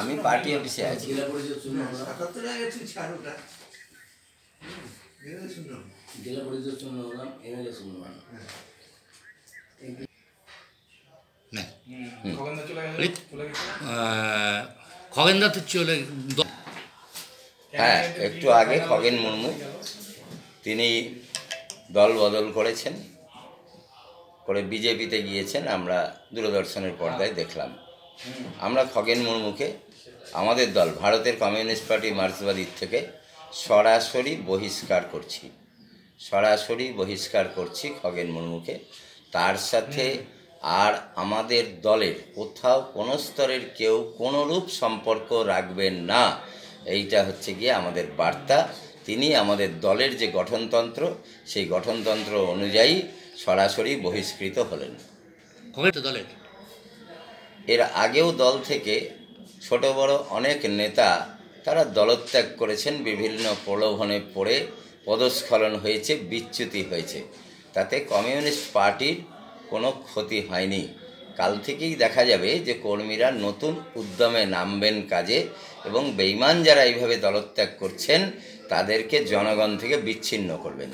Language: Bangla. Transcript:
আমি পার্টি অফিসে আছি। জেলা পরিষদ শূন্য হলাম এমএলএ শূন্য হলাম খগেনদা তো চলে হ্যাঁ একটু আগে খগেন মুর্মু তিনি দল বদল করেছেন। করে বিজেপিতে গিয়েছেন আমরা দূরদর্শনের পর্দায় দেখলাম। আমরা খগেন মুর্মুকে আমাদের দল, ভারতের কমিউনিস্ট পার্টি মার্ক্সবাদীর থেকে সরাসরি বহিষ্কার করছি। সরাসরি বহিষ্কার করছি খগেন মুর্মুকে তার সাথে আর আমাদের দলের কোথাও কোনো স্তরের কেউ কোনোরূপ সম্পর্ক রাখবেন না। এইটা হচ্ছে গিয়ে আমাদের বার্তা। তিনি আমাদের দলের যে গঠনতন্ত্র, সেই গঠনতন্ত্র অনুযায়ী সরাসরি বহিষ্কৃত হলেন। দলের এর আগেও দল থেকে ছোট বড় অনেক নেতা তারা দলত্যাগ করেছেন, বিভিন্ন প্রলোভনে পড়ে পদস্খলন হয়েছে, বিচ্যুতি হয়েছে। তাতে কমিউনিস্ট পার্টির কোনো ক্ষতি হয়নি। কাল থেকেই দেখা যাবে যে কর্মীরা নতুন উদ্যমে নামবেন কাজে এবং বেইমান যারা এইভাবে দলত্যাগ করছেন, তাদেরকে জনগণ থেকে বিচ্ছিন্ন করবেন।